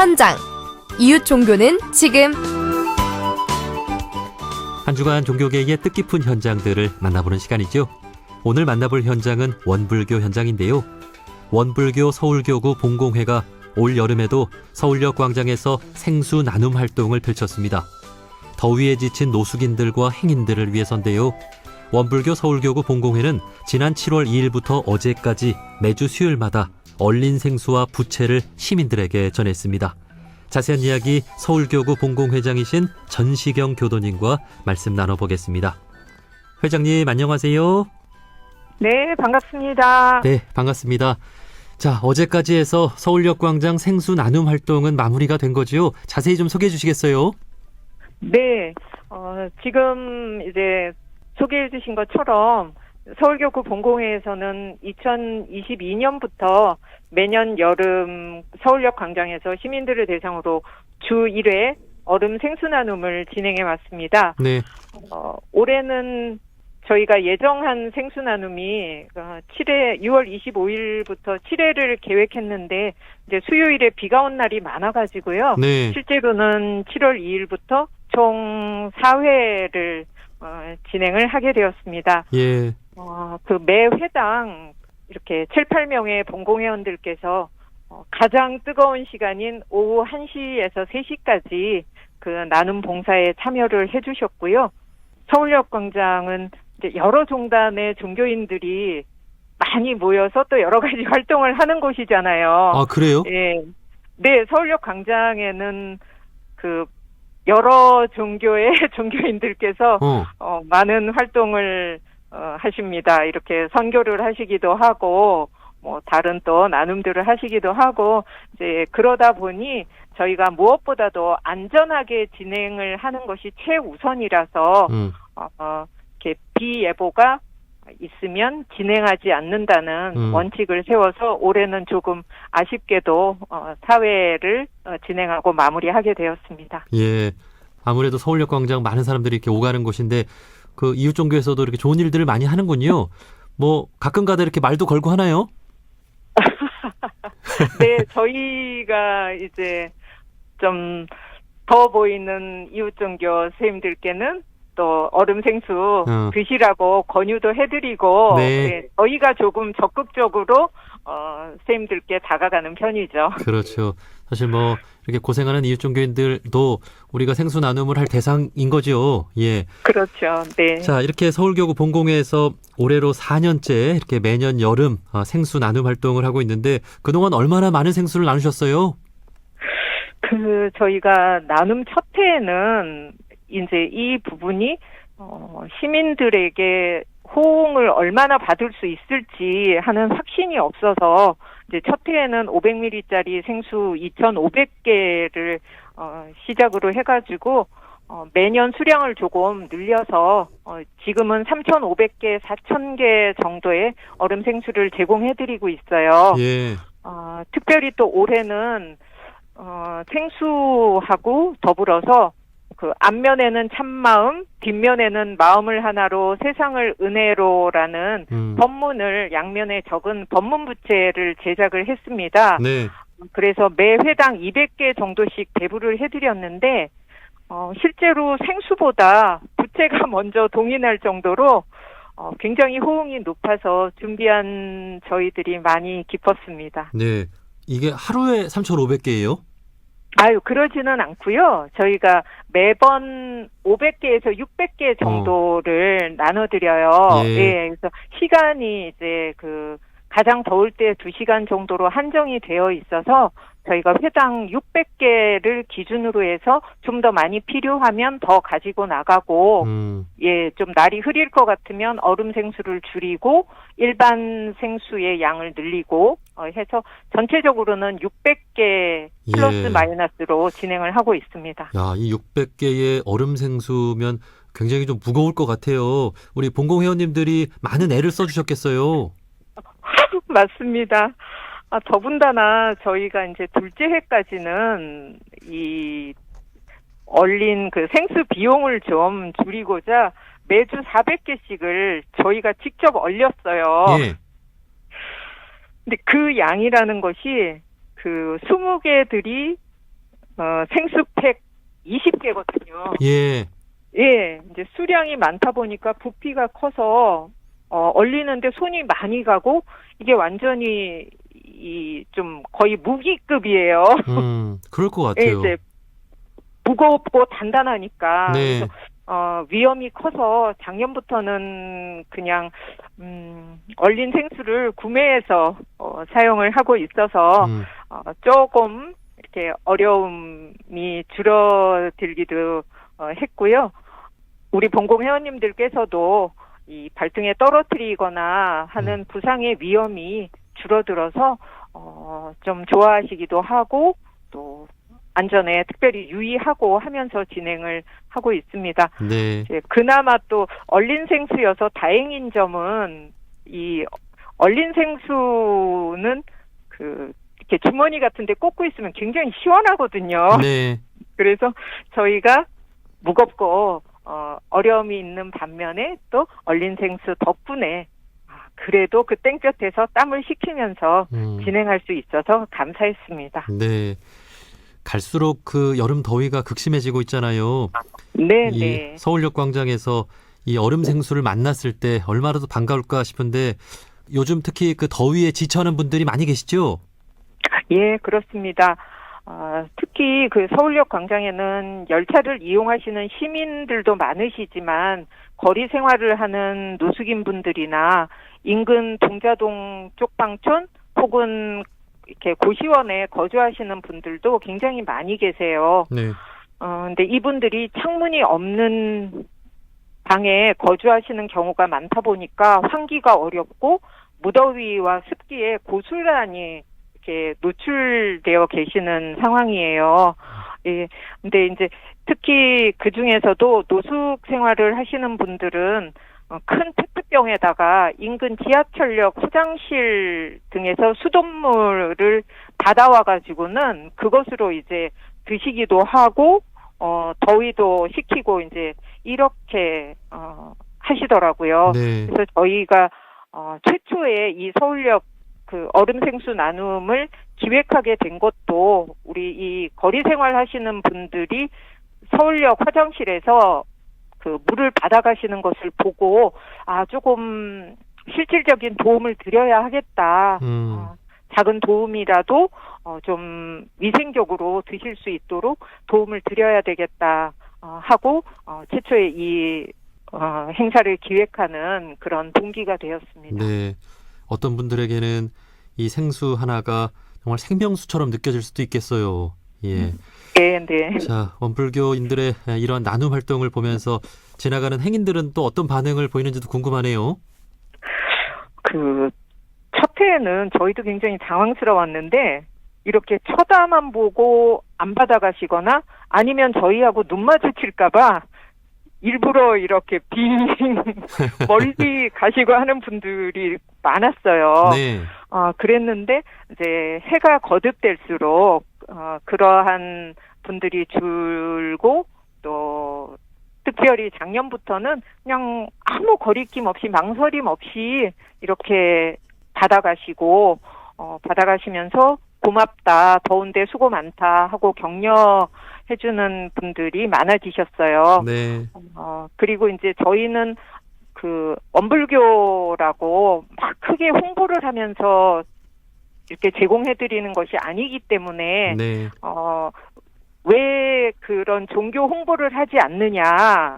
현장 이웃 종교는 지금 한 주간 종교계의 뜻깊은 현장들을 만나보는 시간이죠. 오늘 만나볼 현장은 원불교 현장인데요. 원불교 서울교구 봉공회가 올 여름에도 서울역 광장에서 생수 나눔 활동을 펼쳤습니다. 더위에 지친 노숙인들과 행인들을 위해서인데요. 원불교 서울교구 봉공회는 지난 7월 2일부터 어제까지 매주 수요일마다 얼린 생수와 부채를 시민들에게 전했습니다. 자세한 이야기 서울교구 봉공회장이신 전시경 교도님과 말씀 나눠보겠습니다. 회장님 안녕하세요. 네, 반갑습니다. 네, 반갑습니다. 자, 어제까지 해서 서울역 광장 생수 나눔 활동은 마무리가 된 거지요. 자세히 좀 소개해 주시겠어요? 네, 어, 지금 이제 소개해 주신 것처럼 서울교구 본공회에서는 2022년부터 매년 여름 서울역 광장에서 시민들을 대상으로 주 1회 얼음 생수 나눔을 진행해 왔습니다. 네. 어, 올해는 저희가 예정한 생수 나눔이 어, 7회 6월 25일부터 7회를 계획했는데 이제 수요일에 비가 온 날이 많아 가지고요. 네. 실제로는 7월 2일부터 총 4회를 어, 진행을 하게 되었습니다. 예. 어, 그매 회당 이렇게 7, 8명의 본공회원들께서 어, 가장 뜨거운 시간인 오후 1시에서 3시까지 그 나눔 봉사에 참여를 해주셨고요. 서울역 광장은 이제 여러 종단의 종교인들이 많이 모여서 또 여러 가지 활동을 하는 곳이잖아요. 아, 그래요? 예. 네, 서울역 광장에는 그 여러 종교의 종교인들께서 어. 어, 많은 활동을 어, 하십니다. 이렇게 선교를 하시기도 하고 뭐 다른 또 나눔들을 하시기도 하고 이제 그러다 보니 저희가 무엇보다도 안전하게 진행을 하는 것이 최우선이라서 음. 어, 어, 이렇게 비예보가 있으면 진행하지 않는다는 음. 원칙을 세워서 올해는 조금 아쉽게도 어, 사회를 어, 진행하고 마무리하게 되었습니다. 예. 아무래도 서울역 광장 많은 사람들이 이렇게 오가는 곳인데 그 이웃 종교에서도 이렇게 좋은 일들을 많이 하는군요. 뭐 가끔가다 이렇게 말도 걸고 하나요? 네, 저희가 이제 좀 더 보이는 이웃 종교 선생님들께는 또 얼음 생수 어. 드시라고 권유도 해드리고 네. 네, 저희가 조금 적극적으로 어, 선생님들께 다가가는 편이죠. 그렇죠. 사실 뭐 이렇게 고생하는 이웃 종교인들도 우리가 생수 나눔을 할 대상인 거죠. 예. 그렇죠. 네. 자, 이렇게 서울교구 본공회에서 올해로 4년째 이렇게 매년 여름 어, 생수 나눔 활동을 하고 있는데 그동안 얼마나 많은 생수를 나누셨어요? 그 저희가 나눔 첫 해에는 이제 이 부분이 어, 시민들에게 호응을 얼마나 받을 수 있을지 하는 확신이 없어서 이제 첫 해에는 500ml짜리 생수 2,500개를 어, 시작으로 해가지고 어, 매년 수량을 조금 늘려서 어, 지금은 3,500개, 4,000개 정도의 얼음 생수를 제공해드리고 있어요. 예. 어, 특별히 또 올해는 어, 생수하고 더불어서 그 앞면에는 참마음, 뒷면에는 마음을 하나로 세상을 은혜로라는 음. 법문을 양면에 적은 법문 부채를 제작을 했습니다. 네. 그래서 매 회당 200개 정도씩 배부를 해드렸는데 어, 실제로 생수보다 부채가 먼저 동의날 정도로 어, 굉장히 호응이 높아서 준비한 저희들이 많이 기뻤습니다. 네. 이게 하루에 3,500개예요? 아유, 그러지는 않고요. 저희가 매번 500개에서 600개 정도를 나눠드려요. 예. 예, 그래서 시간이 이제 그 가장 더울 때 2시간 정도로 한정이 되어 있어서 저희가 회당 600개를 기준으로 해서 좀 더 많이 필요하면 더 가지고 나가고 음. 예, 좀 날이 흐릴 것 같으면 얼음 생수를 줄이고 일반 생수의 양을 늘리고 어, 해서 전체적으로는 600개 플러스 예. 마이너스로 진행을 하고 있습니다. 야, 이 600개의 얼음 생수면 굉장히 좀 무거울 것 같아요. 우리 본공 회원님들이 많은 애를 써 주셨겠어요. 맞습니다. 아, 더군다나 저희가 이제 둘째 해까지는 이 얼린 그 생수 비용을 좀 줄이고자 매주 400개씩을 저희가 직접 얼렸어요. 예. 근데 그 양이라는 것이 그 20개들이 어, 생수팩 20개거든요. 예. 예, 이제 수량이 많다 보니까 부피가 커서 어, 얼리는데 손이 많이 가고 이게 완전히 이 좀 거의 무기급이에요. 음, 그럴 것 예, 같아요. 이제 무겁고 단단하니까 네. 그래서 어, 위험이 커서 작년부터는 그냥 음, 얼린 생수를 구매해서 어, 사용을 하고 있어서 음, 어, 조금 이렇게 어려움이 줄어들기도 어, 했고요. 우리 본공 회원님들께서도 이 발등에 떨어뜨리거나 하는 부상의 위험이 줄어들어서 어, 좀 좋아하시기도 하고 또 안전에 특별히 유의하고 하면서 진행을 하고 있습니다. 네. 이제 그나마 또 얼린 생수여서 다행인 점은 이 얼린 생수는 그 이렇게 주머니 같은데 꽂고 있으면 굉장히 시원하거든요. 네. 그래서 저희가 무겁고 어, 어려움이 있는 반면에 또 얼린 생수 덕분에 아, 그래도 그 땡볕에서 땀을 식히면서 음, 진행할 수 있어서 감사했습니다. 네. 갈수록 그 여름 더위가 극심해지고 있잖아요. 네, 이 네. 서울역 광장에서 이 얼음 생수를 만났을 때 얼마나 더 반가울까 싶은데 요즘 특히 그 더위에 지쳐하는 분들이 많이 계시죠? 예, 그렇습니다. 아, 특히 그 서울역 광장에는 열차를 이용하시는 시민들도 많으시지만 거리 생활을 하는 노숙인 분들이나 인근 동자동 쪽방촌 혹은 이렇게 고시원에 거주하시는 분들도 굉장히 많이 계세요. 네. 어, 근데 이분들이 창문이 없는 방에 거주하시는 경우가 많다 보니까 환기가 어렵고 무더위와 습기에 고스란히 이렇게 노출되어 계시는 상황이에요. 예. 근데 이제 특히 그 중에서도 노숙 생활을 하시는 분들은 어, 큰 페트병에다가 인근 지하철역 화장실 등에서 수돗물을 받아와 가지고는 그것으로 이제 드시기도 하고 어 더위도 식히고 이제 이렇게 어 하시더라고요. 네. 그래서 저희가 어 최초에 이 서울역 그 얼음 생수 나눔을 기획하게 된 것도 우리 이 거리 생활 하시는 분들이 서울역 화장실에서 그 물을 받아가시는 것을 보고 아 조금 실질적인 도움을 드려야 하겠다. 음. 어, 작은 도움이라도 어, 좀 위생적으로 드실 수 있도록 도움을 드려야 되겠다 어, 하고 어, 최초에 이 어, 행사를 기획하는 그런 동기가 되었습니다. 네. 어떤 분들에게는 이 생수 하나가 정말 생명수처럼 느껴질 수도 있겠어요. 예. 네, 네. 자, 원불교인들의 이런 나눔 활동을 보면서 지나가는 행인들은 또 어떤 반응을 보이는지도 궁금하네요. 그첫 해에는 저희도 굉장히 당황스러웠는데 이렇게 쳐다만 보고 안 받아가시거나 아니면 저희하고 눈 마주칠까봐 일부러 이렇게 빙 멀리 가시고 하는 분들이 많았어요. 네. 어, 그랬는데 이제 해가 거듭될수록 어, 그러한 분들이 줄고 또 특별히 작년부터는 그냥 아무 거리낌 없이 망설임 없이 이렇게 받아가시고 어, 받아가시면서 고맙다 더운데 수고 많다 하고 격려해주는 분들이 많아지셨어요. 네. 어, 그리고 이제 저희는 그 원불교라고 막 크게 홍보를 하면서 이렇게 제공해 드리는 것이 아니기 때문에, 네. 어, 왜 그런 종교 홍보를 하지 않느냐,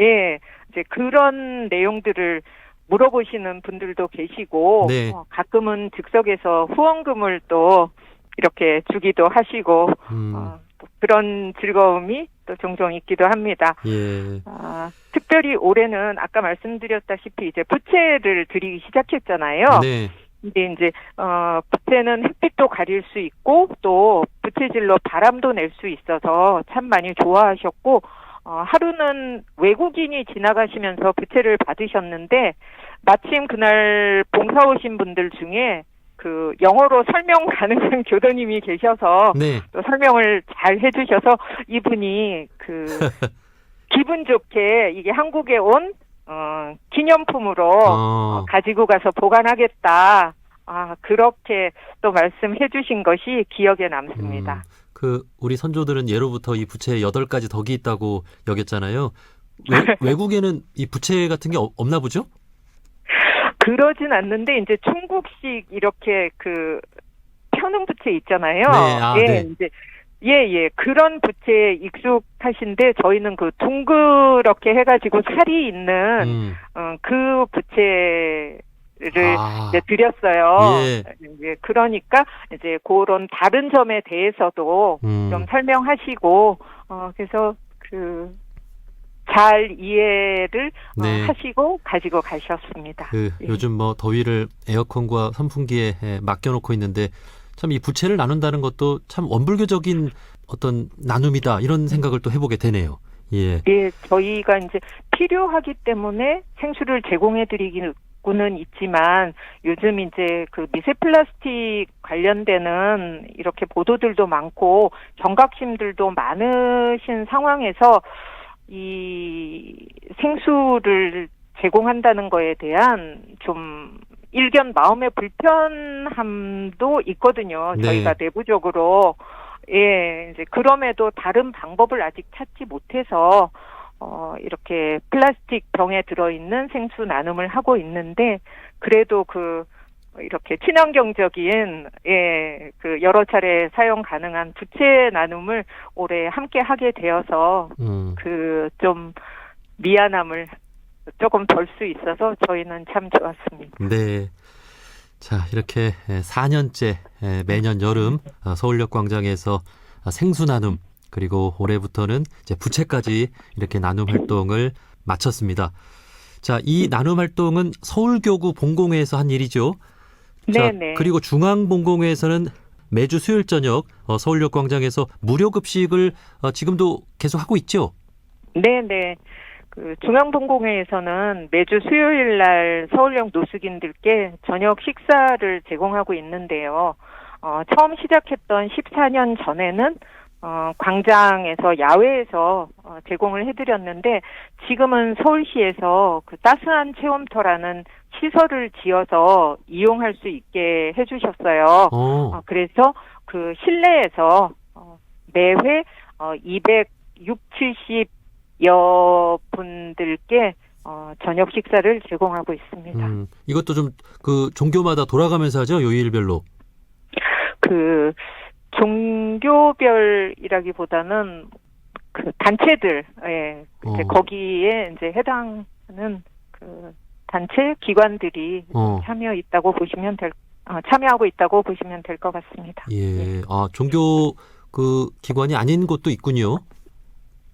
예, 이제 그런 내용들을 물어보시는 분들도 계시고, 네. 어, 가끔은 즉석에서 후원금을 또 이렇게 주기도 하시고, 음. 어, 또 그런 즐거움이 또 종종 있기도 합니다. 예. 아, 특별히 올해는 아까 말씀드렸다시피 이제 부채를 드리기 시작했잖아요. 네. 근데 이제 어 부채는 햇빛도 가릴 수 있고 또 부채질로 바람도 낼 수 있어서 참 많이 좋아하셨고 어 하루는 외국인이 지나가시면서 부채를 받으셨는데 마침 그날 봉사 오신 분들 중에 그 영어로 설명 가능한 교도님이 계셔서 네. 또 설명을 잘 해주셔서 이분이 그 기분 좋게 이게 한국에 온 어, 기념품으로 어. 가지고 가서 보관하겠다. 아 그렇게 또 말씀해 주신 것이 기억에 남습니다. 그 우리 선조들은 예로부터 이 부채에 여덟 가지 덕이 있다고 여겼잖아요. 외, 외국에는 이 부채 같은 게 없- 없나 보죠? 그러진 않는데 이제 중국식 이렇게 그 편흥 부채 있잖아요. 네, 아, 예, 네. 이제 예, 예. 그런 부채에 익숙하신데 저희는 그 둥그렇게 해가지고 살이 있는 음. 어, 그 부채를 아, 이제 드렸어요. 예. 예, 그러니까 이제 그런 다른 점에 대해서도 음. 좀 설명하시고 어 그래서 그 잘 이해를 어, 네. 하시고 가지고 가셨습니다. 그 예. 요즘 뭐 더위를 에어컨과 선풍기에 예, 맡겨놓고 있는데 참 이 부채를 나눈다는 것도 참 원불교적인 어떤 나눔이다 이런 생각을 또 해보게 되네요. 예. 예, 저희가 이제 필요하기 때문에 생수를 제공해 드리고는 있지만 요즘 이제 그 미세 플라스틱 관련되는 이렇게 보도들도 많고 경각심들도 많으신 상황에서 이 생수를 제공한다는 거에 대한 좀 일견 마음의 불편함도 있거든요. 네. 저희가 내부적으로 예, 이제 그럼에도 다른 방법을 아직 찾지 못해서 어 이렇게 플라스틱 병에 들어 있는 생수 나눔을 하고 있는데 그래도 그 이렇게 친환경적인 예, 그 여러 차례 사용 가능한 부채 나눔을 올해 함께 하게 되어서 음. 그좀 미안함을 조금 덜 수 있어서 저희는 참 좋았습니다. 네. 자, 이렇게 4년째 매년 여름 어, 서울역 광장에서 어, 생수 나눔 그리고 올해부터는 이제 부채까지 이렇게 나눔 활동을 마쳤습니다. 자, 이 나눔 활동은 서울교구 본공회에서 한 일이죠. 자, 네네. 그리고 중앙본공회에서는 매주 수요일 저녁 어, 서울역 광장에서 무료 급식을 어, 지금도 계속 하고 있죠. 네네. 그 중앙본공회에서는 매주 수요일 날 서울역 노숙인들께 저녁 식사를 제공하고 있는데요. 어, 처음 시작했던 14년 전에는 어, 광장에서 야외에서 어, 제공을 해드렸는데 지금은 서울시에서 그 따스한 체험터라는 시설을 지어서 이용할 수 있게 해주셨어요. 어. 어, 그래서 그 실내에서 어, 매회 어, 260, 70여 분들께 어, 저녁 식사를 제공하고 있습니다. 음, 이것도 좀 그 종교마다 돌아가면서 하죠. 요일별로. 그 종교별이라기보다는 그 단체들, 예, 이제 어. 거기에 이제 해당하는 그 단체 기관들이 어. 참여 있다고 보시면 될, 어, 참여하고 있다고 보시면 될 것 같습니다. 예. 아, 종교 그 기관이 아닌 곳도 있군요.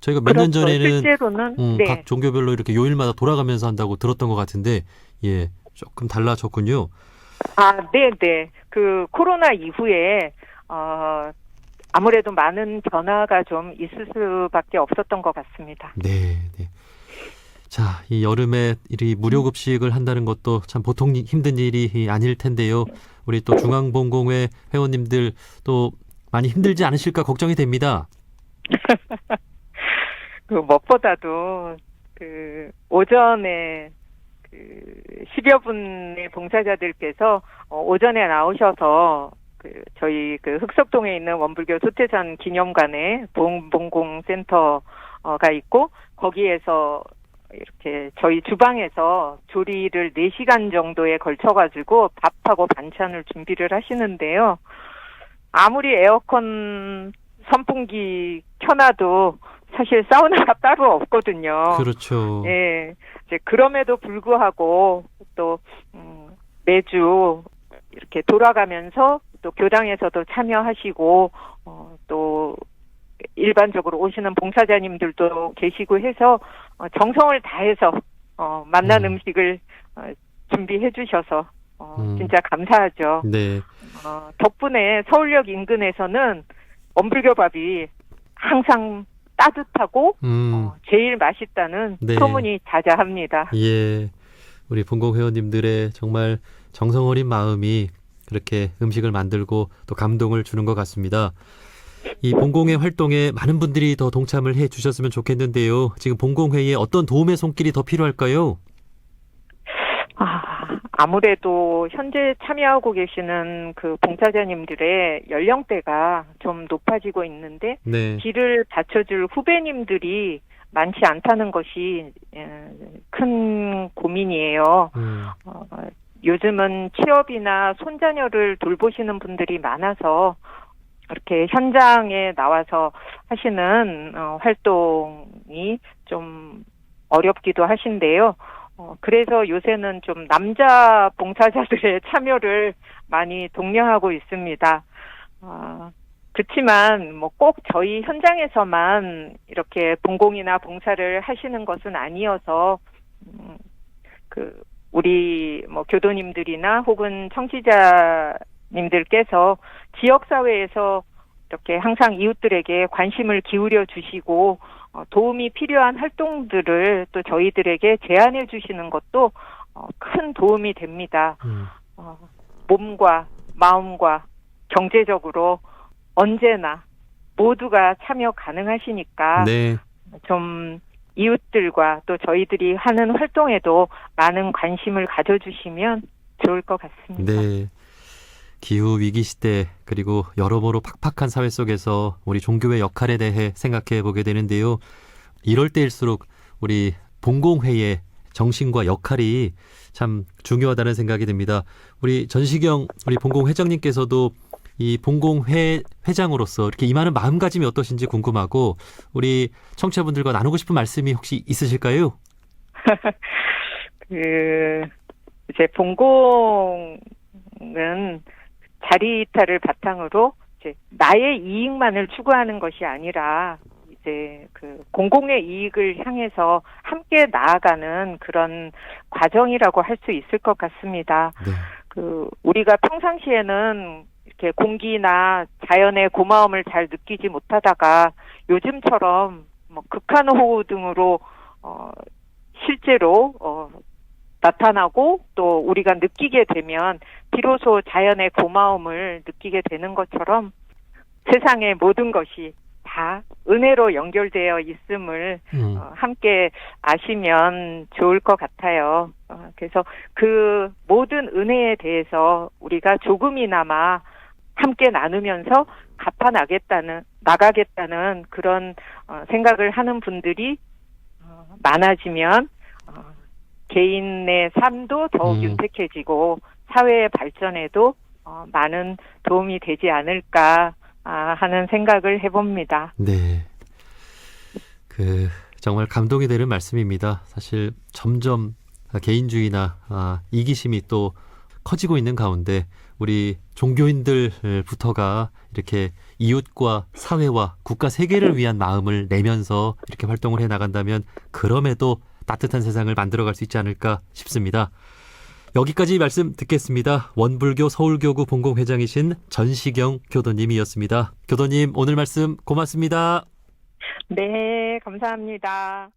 저희가 몇년 그렇죠. 전에는 실제로는 음, 네. 각 종교별로 이렇게 요일마다 돌아가면서 한다고 들었던 것 같은데, 예, 조금 달라졌군요. 아, 네, 네. 그 코로나 이후에 어 아무래도 많은 변화가 좀 있을 수밖에 없었던 것 같습니다. 네, 네. 자, 이 여름에 이 무료 급식을 한다는 것도 참 보통 힘든 일이 아닐 텐데요. 우리 또 중앙본공회 회원님들 또 많이 힘들지 않으실까 걱정이 됩니다. 그 무엇보다도 그 오전에 그 10여 분의 봉사자들께서 어, 오전에 나오셔서 그 저희 그 흑석동에 있는 원불교 소태산 기념관에 봉봉공센터가 있고 거기에서 이렇게 저희 주방에서 조리를 4시간 정도에 걸쳐 가지고 밥하고 반찬을 준비를 하시는데요. 아무리 에어컨 선풍기 켜놔도 사실 사우나가 따로 없거든요. 그렇죠. 예. 이제 그럼에도 불구하고 또 음, 매주 이렇게 돌아가면서 또 교당에서도 참여하시고 어, 또 일반적으로 오시는 봉사자님들도 계시고 해서 어, 정성을 다해서 어, 만난 음. 음. 식을 어, 준비해 주셔서 어, 음. 진짜 감사하죠. 네. 어, 덕분에 서울역 인근에서는 원불교밥이 항상 따뜻하고 음. 어, 제일 맛있다는 네. 소문이 자자합니다. 예. 우리 본공 회원님들의 정말 정성 어린 마음이 그렇게 음식을 만들고 또 감동을 주는 것 같습니다. 이 본공회 활동에 많은 분들이 더 동참을 해 주셨으면 좋겠는데요. 지금 본공회에 어떤 도움의 손길이 더 필요할까요? 아, 아무래도 현재 참여하고 계시는 그 봉사자님들의 연령대가 좀 높아지고 있는데 네. 길을 받쳐줄 후배님들이 많지 않다는 것이 에, 큰 고민이에요. 음, 어, 요즘은 취업이나 손자녀를 돌보시는 분들이 많아서 이렇게 현장에 나와서 하시는 어, 활동이 좀 어렵기도 하신데요. 어, 그래서 요새는 좀 남자 봉사자들의 참여를 많이 독려하고 있습니다. 어, 그렇지만 뭐 꼭 저희 현장에서만 이렇게 봉공이나 봉사를 하시는 것은 아니어서 음, 그 우리 뭐 교도님들이나 혹은 청취자 님들께서 지역 사회에서 이렇게 항상 이웃들에게 관심을 기울여 주시고 어, 도움이 필요한 활동들을 또 저희들에게 제안해 주시는 것도 어, 큰 도움이 됩니다. 음. 어, 몸과 마음과 경제적으로 언제나 모두가 참여 가능하시니까 네. 좀 이웃들과 또 저희들이 하는 활동에도 많은 관심을 가져주시면 좋을 것 같습니다. 네. 기후 위기 시대 그리고 여러모로 팍팍한 사회 속에서 우리 종교의 역할에 대해 생각해 보게 되는데요. 이럴 때일수록 우리 봉공회의 정신과 역할이 참 중요하다는 생각이 듭니다. 우리 전시경 우리 봉공 회장님께서도 이 봉공회 회장으로서 이렇게 임하는 마음가짐이 어떠신지 궁금하고 우리 청취자분들과 나누고 싶은 말씀이 혹시 있으실까요? 그 이제 봉공은 자리 이탈을 바탕으로 이제 나의 이익만을 추구하는 것이 아니라 이제 그 공공의 이익을 향해서 함께 나아가는 그런 과정이라고 할 수 있을 것 같습니다. 네. 그 우리가 평상시에는 이렇게 공기나 자연의 고마움을 잘 느끼지 못하다가 요즘처럼 뭐 극한 호우 등으로 어 실제로 어 나타나고 또 우리가 느끼게 되면 비로소 자연의 고마움을 느끼게 되는 것처럼 세상의 모든 것이 다 은혜로 연결되어 있음을 음. 어, 함께 아시면 좋을 것 같아요. 어, 그래서 그 모든 은혜에 대해서 우리가 조금이나마 함께 나누면서 갚아 나겠다는 나가겠다는 그런 어, 생각을 하는 분들이 어, 많아지면 어, 개인의 삶도 더욱 음. 윤택해지고 사회의 발전에도 어, 많은 도움이 되지 않을까 아, 하는 생각을 해봅니다. 네. 그 정말 감동이 되는 말씀입니다. 사실 점점 개인주의나 아, 이기심이 또 커지고 있는 가운데 우리 종교인들부터가 이렇게 이웃과 사회와 국가 세계를 위한 마음을 내면서 이렇게 활동을 해 나간다면 그럼에도 따뜻한 세상을 만들어갈 수 있지 않을까 싶습니다. 여기까지 말씀 듣겠습니다. 원불교 서울교구 본공회장이신 전시경 교도님이었습니다. 교도님 오늘 말씀 고맙습니다. 네, 감사합니다.